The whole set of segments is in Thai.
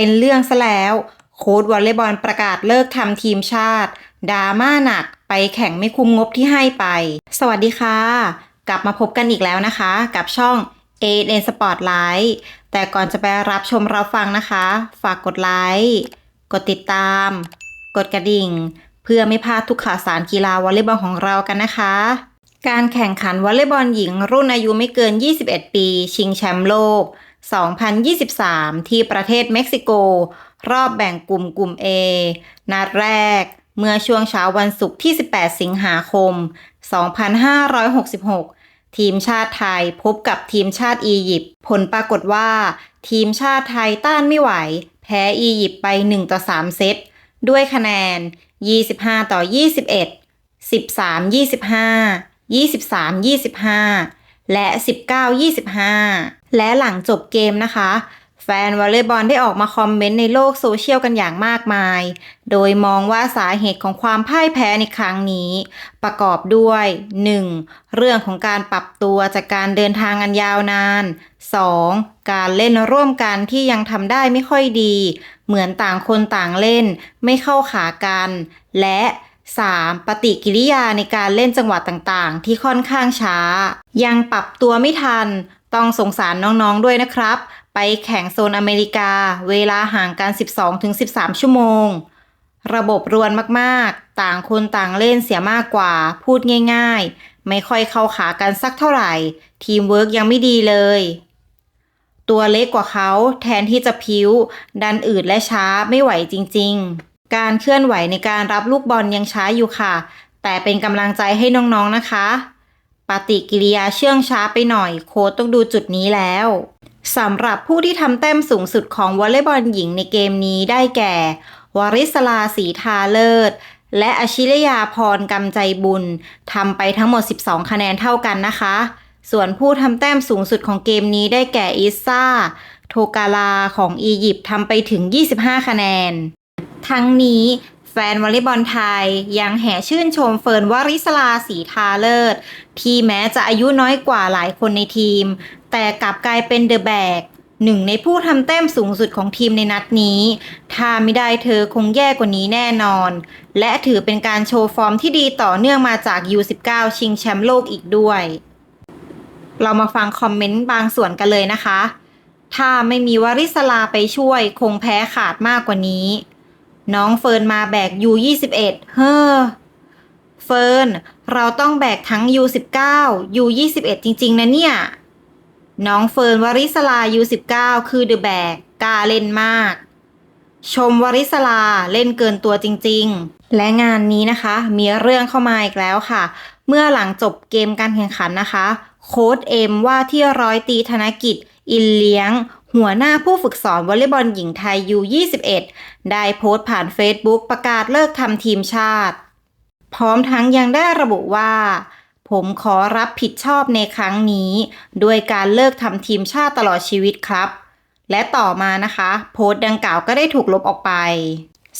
เป็นเรื่องซะแล้ว โค้ดวอลเลย์บอลประกาศเลิกทำทีมชาติดราม่าหนักไปแข่งไม่คุ้มงบที่ให้ไป สวัสดีค่ะ กลับมาพบกันอีกแล้วนะคะ กับช่อง a n Spotlight แต่ก่อนจะไปรับชมเรับฟังนะคะ ฝากกดไลค์กดติดตาม กดกระดิ่ง เพื่อไม่พลาดทุกข่าวสารกีฬาวอลเลย์บอลของเรากันนะคะ การแข่งขันวอลเลย์บอลหญิงรุ่นอายุไม่เกิน 21 ปี ชิงแชมป์โลก 2023 ที่ประเทศเม็กซิโก รอบแบ่งกลุ่มกลุ่ม A นัดแรกเมื่อช่วงเช้าวันศุกร์ที่ 18 สิงหาคม 2566 ทีมชาติไทยพบกับทีมชาติอียิปต์ผลปรากฏว่า ทีมชาติไทยต้านไม่ไหว แพ้อียิปต์ไป 1 ต่อ 3 เซต ด้วยคะแนน 25 ต่อ 21 13 25 23 25 และ 19 25 และหลังจบเกมนะคะ แฟนวอลเลย์บอลได้ออกมาคอมเมนต์ในโลกโซเชียลกันอย่างมากมาย โดยมองว่าสาเหตุของความพ่ายแพ้ในครั้งนี้ ประกอบด้วย 1. เรื่องของการปรับตัวจากการเดินทางอันยาวนาน 2. การเล่นร่วมกันที่ยังทำได้ไม่ค่อยดี เหมือนต่างคนต่างเล่นไม่เข้าขากัน และ 3. ปฏิกิริยาในการเล่นจังหวะต่างๆ ที่ค่อนข้างช้า ยังปรับตัวไม่ทัน ต้องสงสารน้องๆด้วยนะครับ ไปแข่งโซนอเมริกา เวลาห่างกัน 12-13 ชั่วโมง ระบบรวนมากๆ ต่างคนต่างเล่นเสียมากกว่า พูดง่าย ๆ ไม่ค่อยเข้าขากันสักเท่าไหร่ ทีมเวิร์กยังไม่ดีเลย ตัวเล็กกว่าเขาแทนที่จะพิ้ว ดันอืดและช้าไม่ไหวจริง ๆ การเคลื่อนไหวในการรับลูกบอลยังช้าอยู่ค่ะ แต่เป็นกำลังใจให้น้องๆนะคะ ปฏิกิริยาเชื่องช้าไปหน่อยโค้ชต้องดูจุดนี้แล้วสำหรับผู้ที่ทำแต้มสูงสุดของวอลเลย์บอลหญิงในเกมนี้ได้แก่ วริศลาสีทาเลิศ และอชิรยาพรกำใจบุญทำไปทั้งหมด 12 คะแนนเท่ากันนะคะ ส่วนผู้ทำแต้มสูงสุดของเกมนี้ได้แก่อิซ่า โทกาลาของอียิปต์ทำไปถึง 25 คะแนน ทั้งนี้ แฟนวอลเลย์บอลไทยยังแห่ชื่นชมเฟิร์นวริศลาสีทาเลิศ ที่แม้จะอายุน้อยกว่าหลายคนในทีม แต่กลับกลายเป็นเดอะแบกหนึ่งในผู้ทำแต้มสูงสุดของทีมในนัดนี้ ถ้าไม่ได้เธอคงแย่กว่านี้แน่นอน และถือเป็นการโชว์ฟอร์มที่ดีต่อเนื่องมาจาก U19 ชิงแชมป์โลกอีกด้วย เรามาฟังคอมเมนต์บางส่วนกันเลยนะคะ ถ้าไม่มีวริศลาไปช่วยคงแพ้ขาดมากกว่านี้ น้องเฟิร์นมาแบก U21 เฮ้อเฟิร์นเราต้องแบกทั้ง U19 U21 จริง ๆ นะเนี่ย น้องเฟิร์นวริศลา U19 คือเดอะแบกกล้าเล่นมาก ชมวริศลาเล่นเกินตัวจริง ๆ และงานนี้นะคะ มีเรื่องเข้ามาอีกแล้วค่ะ เมื่อหลังจบเกมการแข่งขันนะคะ โค้ดเอ็มว่าที่ร้อยตีธนกิจ อินเลี้ยง หัวหน้าผู้ฝึกสอนวอลเลย์บอลหญิงไทย U21 ได้โพสต์ผ่าน Facebook ประกาศเลิกทำทีมชาติ พร้อมทั้งยังได้ระบุว่า ผมขอรับผิดชอบในครั้งนี้ด้วยการเลิกทำทีมชาติตลอดชีวิตครับ และต่อมานะคะ โพสต์ดังกล่าวก็ได้ถูกลบออกไป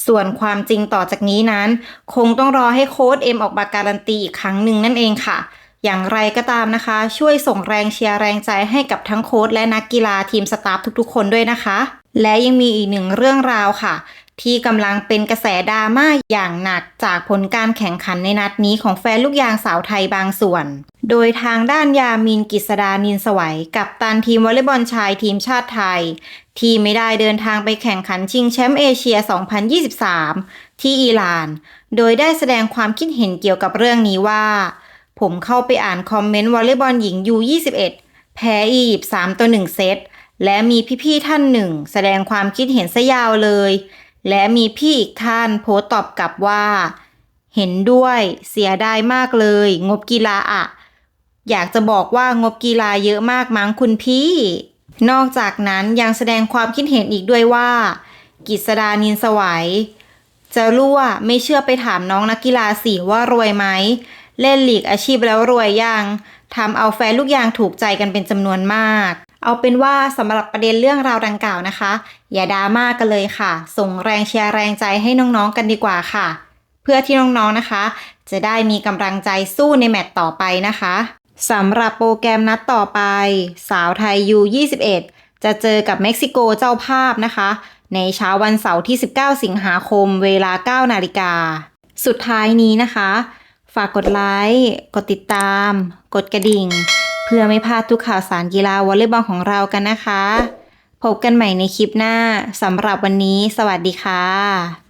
ส่วนความจริงต่อจากนี้นั้น คงต้องรอให้โค้ดเอ็มออกมาการันตีอีกครั้งหนึ่งนั่นเองค่ะ อย่างไรก็ตามนะคะ ช่วยส่งแรงเชียร์แรงใจให้กับทั้งโค้ชและนักกีฬาทีมสตาฟทุกๆ คนด้วยนะคะ และยังมีอีกหนึ่งเรื่องราวค่ะ ที่กำลังเป็นกระแสดราม่าอย่างหนักจากผลการแข่งขันในนัดนี้ของแฟนลูกยางสาวไทยบางส่วน โดยทางด้านยามินกิษดานินสวัย กับตันทีมวอลเลย์บอลชายทีมชาติไทย ที่ไม่ได้เดินทางไปแข่งขันชิงแชมป์เอเชีย 2023 ที่อิหร่าน โดยได้แสดงความคิดเห็นเกี่ยวกับเรื่องนี้ว่า ผมเข้าไปอ่านคอมเมนต์วอลเลย์บอลหญิง U21 แพ้อียิปต์3ต่อ1เซต และมีพี่ๆท่านหนึ่ง แสดงความคิดเห็นซะยาวเลย และมีพี่อีกท่านโพสต์ตอบกลับว่า เห็นด้วยเสียดายมากเลย งบกีฬาอะอยากจะบอกว่างบกีฬาเยอะมากมั้งคุณพี่ นอกจากนั้นยังแสดงความคิดเห็นอีกด้วยว่า กิษดานินสวัยจะรั่วไม่เชื่อไปถามน้องนักกีฬาสิว่ารวยไหม เล่นหลีกอาชีพแล้วรวยยังทำเอาแฟนลูกยางถูกใจกันเป็นจำนวนมาก เอาเป็นว่าสำหรับประเด็นเรื่องราวดังกล่าวนะคะ อย่าดราม่ากันเลยค่ะ ส่งแรงเชียร์แรงใจให้น้องๆกันดีกว่าค่ะ เพื่อที่น้องๆนะคะ จะได้มีกำลังใจสู้ในแมตต์ต่อไปนะคะสำหรับโปรแกรมนัดต่อไป สาวไทย U21 จะเจอกับเม็กซิโกเจ้าภาพนะคะ ในเช้าวันเสาร์ที่ 19 สิงหาคมเวลา 9 นาฬิกา สุดท้ายนี้นะคะ ฝากกดไลค์ กดติดตาม กดกระดิ่ง เพื่อไม่พลาดทุกข่าวสารกีฬาวอลเลย์บอลของเรากันนะคะ พบกันใหม่ในคลิปหน้าสำหรับวันนี้ สวัสดีค่ะ